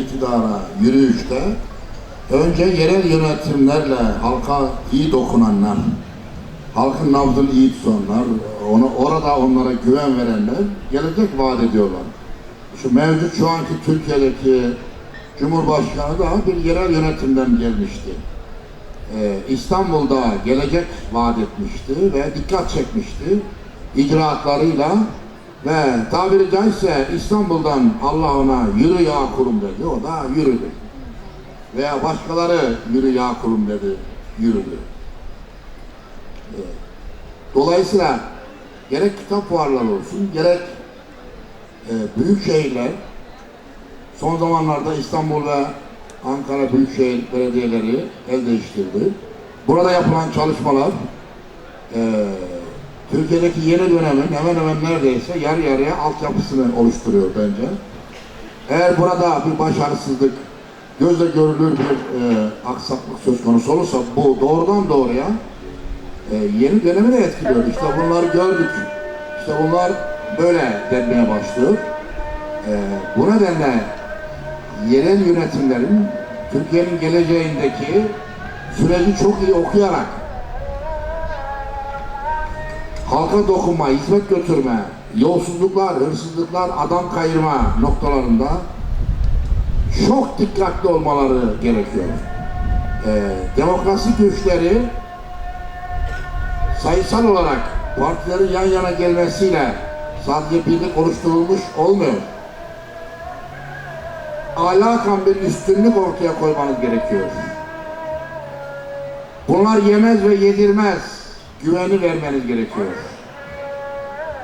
iktidara yürüyüşte önce yerel yönetimlerle halka iyi dokunanlar, halkın nabzını iyi tutanlar, onu, orada onlara güven verenler gelecek vaat ediyorlar. Şu mevcut şu anki Türkiye'deki Cumhurbaşkanı da bir yerel yönetimden gelmişti. Ee, İstanbul'da gelecek vaat etmişti ve dikkat çekmişti icraatlarıyla ve tabiri caizse İstanbul'dan Allah ona yürü ya kulum dedi, o da yürüdü. Veya başkaları yürü ya kulum dedi, yürüdü. Dolayısıyla gerek kitap fuarları olsun, gerek e, büyük şehirler, son zamanlarda İstanbul ve Ankara Büyükşehir Belediyeleri el değiştirdi. Burada yapılan çalışmalar e, Türkiye'deki yeni dönemin hemen hemen neredeyse yarı yarıya altyapısını oluşturuyor bence. Eğer burada bir başarısızlık, gözle görülür bir e, aksaklık söz konusu olursa bu doğrudan doğruya e, yeni dönemi de etkiliyor. İşte bunları gördük. İşte bunlar böyle denmeye başlıyor. E, bu nedenle yerel yönetimlerin Türkiye'nin geleceğindeki süreci çok iyi okuyarak halka dokunma, hizmet götürme, yolsuzluklar, hırsızlıklar, adam kayırma noktalarında çok dikkatli olmaları gerekiyor. Ee, demokrasi güçleri sayısal olarak partilerin yan yana gelmesiyle sadece birlik oluşturulmuş olmuyor. Alakan bir üstünlük ortaya koymanız gerekiyor. Bunlar yemez ve yedirmez güveni vermeniz gerekiyor.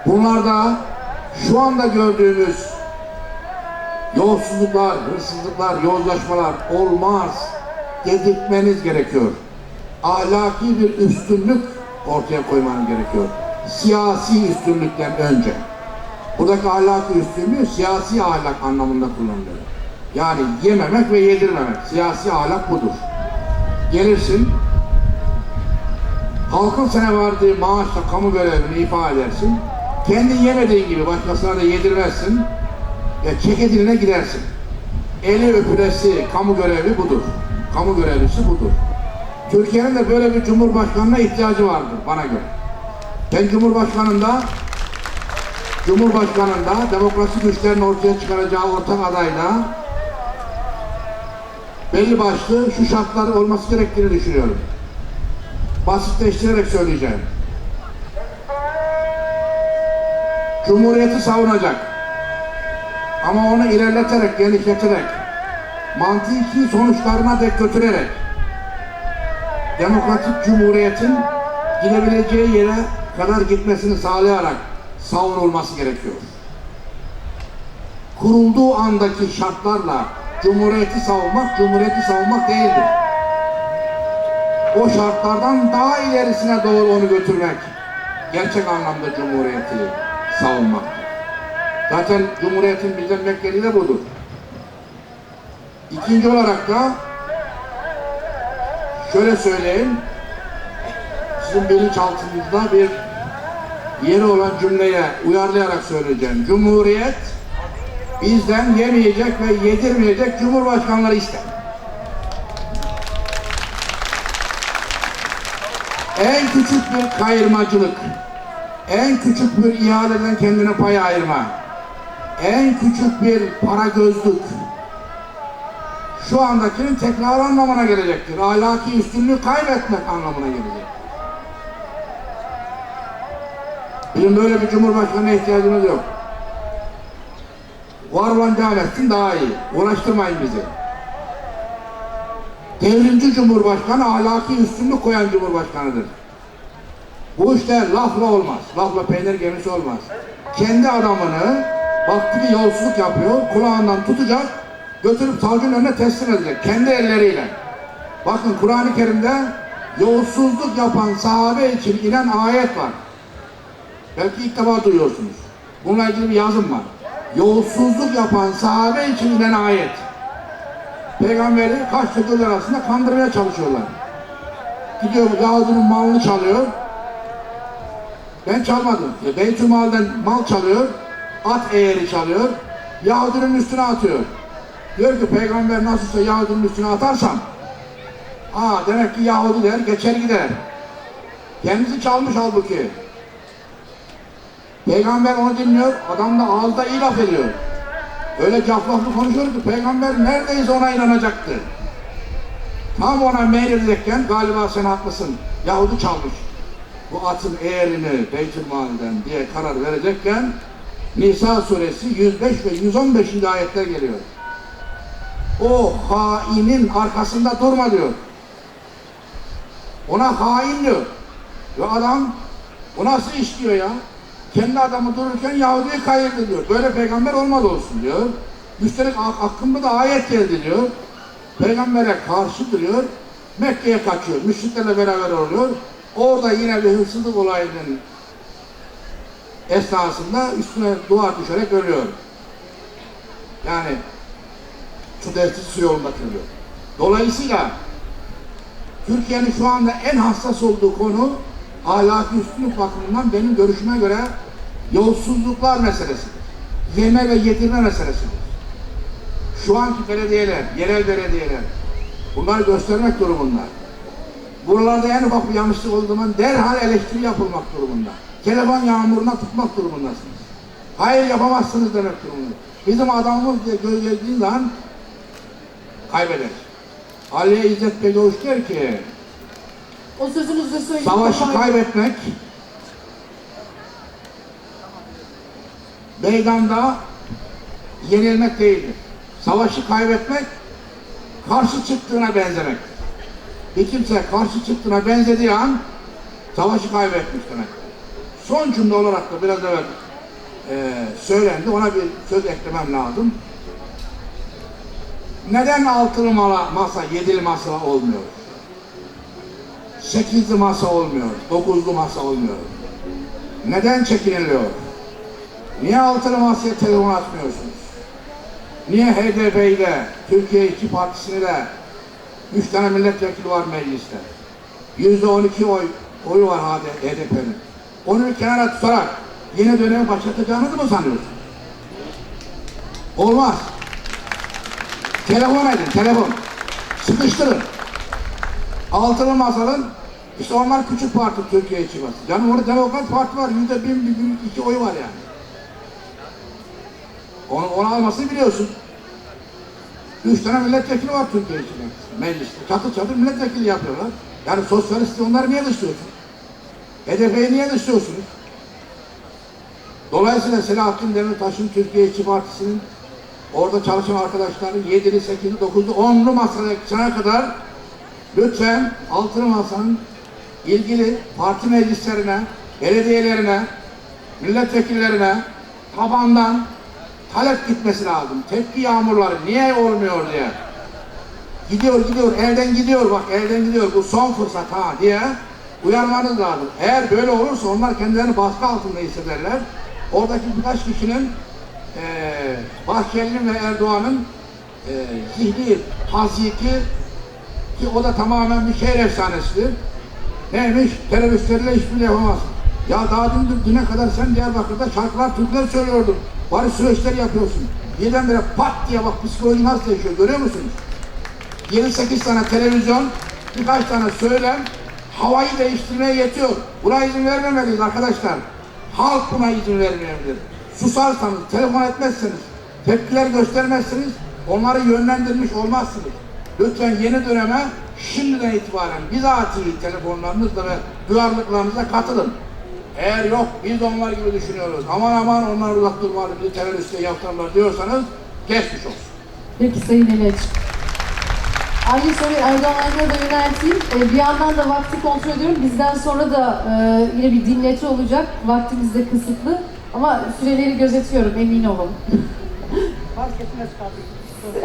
Bunlar da şu anda gördüğümüz yolsuzluklar, hırsızlıklar, yozlaşmalar olmaz. Dedirtmeniz gerekiyor. Ahlaki bir üstünlük ortaya koymanız gerekiyor. Siyasi üstünlükten önce. Buradaki ahlaki üstünlüğü siyasi ahlak anlamında kullanılıyor. Yani yememek ve yedirmemek. Siyasi ahlak budur. Gelirsin, halkın sana verdiği maaşla kamu görevini ifa edersin. Kendin yemediğin gibi başkasına da yedirmezsin. Ya ceketine gidersin. Eli öpülesi kamu görevi budur. Kamu görevlisi budur. Türkiye'nin de böyle bir cumhurbaşkanına ihtiyacı vardır bana göre. Ben cumhurbaşkanında Cumhurbaşkanında demokrasi güçlerin ortaya çıkaracağı ortak adayla belli başlı şu şartlar olması gerektiğini düşünüyorum. Basitleştirerek söyleyeceğim. Cumhuriyeti savunacak. Ama onu ilerleterek, genişleterek, mantıki sonuçlarına dek götürerek demokratik cumhuriyetin gidebileceği yere kadar gitmesini sağlayarak savunulması gerekiyor. Kurulduğu andaki şartlarla cumhuriyeti savunmak, cumhuriyeti savunmak değildir. O şartlardan daha ilerisine doğru onu götürmek gerçek anlamda cumhuriyeti savunmak. Zaten cumhuriyetin bizden beklediği de budur. İkinci olarak da şöyle söyleyeyim, sizin bilinçaltınızda bir yeri olan cümleye uyarlayarak söyleyeceğim. Cumhuriyet bizden yemeyecek ve yedirmeyecek cumhurbaşkanları ister. En küçük bir kayırmacılık, en küçük bir ihaleden kendine pay ayırma, en küçük bir para gözlük, şu andakinin tekrar anlamına gelecektir. Ahlaki üstünlüğü kaybetmek anlamına gelecek. Bizim böyle bir cumhurbaşkanına ihtiyacımız yok. Var olan devam daha iyi. Uğraştırmayın bizi. Devrimci cumhurbaşkanı ahlaki üstünlük koyan cumhurbaşkanıdır. Bu işler lafla olmaz. Lafla peynir gemisi olmaz. Kendi adamını baktı ki yolsuzluk yapıyor, kulağından tutacak, götürüp savcının önüne teslim edecek. Kendi elleriyle. Bakın Kur'an-ı Kerim'de yolsuzluk yapan sahabe için inen ayet var. Belki ilk defa duyuyorsunuz. Bununla ilgili bir yazım var. Yolsuzluk yapan sahabe için inen ayet. Peygamberi kaç göz arasında kandırmaya çalışıyorlar. Gidiyor Yahudinin malını çalıyor. Ben çalmadım. E, Beytülmal'den mal çalıyor. At eğeri çalıyor. Yahudinin üstüne atıyor. Diyor ki peygamber nasılsa Yahudinin üstüne atarsam Aa demek ki Yahudi der geçer gider. Kendisi çalmış halbuki. Peygamber onu dinliyor, adam da ağızda iyi laf ediyor. Öyle caflaflı konuşuyor ki peygamber neredeyse ona inanacaktı. Tam ona meyledecekken galiba sen haklısın. Yahudi çalmış. Bu atın eğerini Beytülmal'den diye karar verecekken Nisa suresi 105 ve 115. ayetler geliyor. O hainin arkasında durma diyor. Ona hain diyor. Ve adam bu nasıl iş diyor ya? Kendi adamı dururken Yahudi'yi kayırdı diyor. Böyle peygamber olmaz olsun diyor. Üstelik hak- hakkında da ayet geldi diyor. Peygambere karşı duruyor. Mekke'ye kaçıyor. Müşriklerle beraber oluyor. Orada yine bir hırsızlık olayının esnasında üstüne duvar düşerek ölüyor. Yani su su yolunda kırılıyor. Dolayısıyla Türkiye'nin şu anda en hassas olduğu konu ahlaki üstünlük bakımından benim görüşüme göre yolsuzluklar meselesidir. Yeme ve yedirme meselesidir. Şu anki belediyeler, yerel belediyeler bunları göstermek durumunda. Buralarda en ufak bir yanlışlık olduğu zaman derhal eleştiri yapılmak durumunda. Telefon yağmuruna tutmak durumundasınız. Hayır yapamazsınız demek durumunda. Bizim adamımız diye gölgelediği zaman kaybeder. Aliye İzzet Begoğuş der ki, O sözünüzü söyleyin. savaşı kaybetmek meydanda yenilmek değildir. Savaşı kaybetmek karşı çıktığına benzemek. Bir kimse karşı çıktığına benzediği an savaşı kaybetmiş demek. Son cümle olarak da biraz evvel e, söylendi. Ona bir söz eklemem lazım. Neden altılı masa, yedili masa olmuyor? Sekizli masa olmuyor, dokuzlu masa olmuyor. Neden çekiniliyor? Niye altılı masaya telefon açmıyorsunuz? Niye HDP ile Türkiye İşçi Partisi'ni de üç tane milletvekili var mecliste. Yüzde on iki oy, oyu var HDP'nin. Onu bir kenara tutarak yeni dönemi başlatacağınızı mı sanıyorsunuz? Olmaz. Telefon edin, telefon. Sıkıştırın. Altılı masanın işte onlar küçük parti Türkiye için var. Canım orada Demokrat Parti var. Yüzde bin, bir, iki oy var yani. Onu, onu almasını biliyorsun. Üç tane milletvekili var Türkiye için mecliste. Çatır çatır milletvekili yapıyorlar. Yani sosyalisti onları niye dışlıyorsun? HDP'yi niye dışlıyorsunuz? Dolayısıyla Selahattin Demirtaş'ın Türkiye İşçi Partisi'nin orada çalışan arkadaşların 7'li, 8'li, 9'lu, 10'lu masaya kadar lütfen altılı masanın ilgili parti meclislerine, belediyelerine, milletvekillerine tabandan talep gitmesi lazım. Tepki yağmurları niye olmuyor diye. Gidiyor gidiyor elden gidiyor bak elden gidiyor bu son fırsat ha diye uyarmanız lazım. Eğer böyle olursa onlar kendilerini baskı altında hissederler. Oradaki birkaç kişinin eee Bahçeli'nin ve Erdoğan'ın eee zihni tazyiki ki o da tamamen bir şehir efsanesidir. Neymiş? Teröristlerle hiçbir yapamaz. Ya daha dün, düne kadar sen Diyarbakır'da şarkılar, türküler söylüyordun. Bari süreçler yapıyorsun. Birdenbire pat diye bak psikoloji nasıl değişiyor görüyor musunuz? 7-8 tane televizyon, birkaç tane söylem havayı değiştirmeye yetiyor. Buna izin vermemeliyiz arkadaşlar. Halk buna izin vermeyebilir. Susarsanız, telefon etmezseniz, tepkiler göstermezseniz onları yönlendirmiş olmazsınız. Lütfen yeni döneme şimdiden itibaren bizatihi telefonlarınızla ve duyarlılıklarınızla katılın. Eğer yok biz de onlar gibi düşünüyoruz. Aman aman onlar uzak durmalı bizi teröriste yaptırırlar diyorsanız geçmiş olsun. Peki Sayın Eleç. Aynı soruyu Erdoğan Aydın'a da yönelteyim. Ee, bir yandan da vakti kontrol ediyorum. Bizden sonra da e, yine bir dinleti olacak. Vaktimiz de kısıtlı. Ama süreleri gözetiyorum emin olun. Fark etmez kardeşim.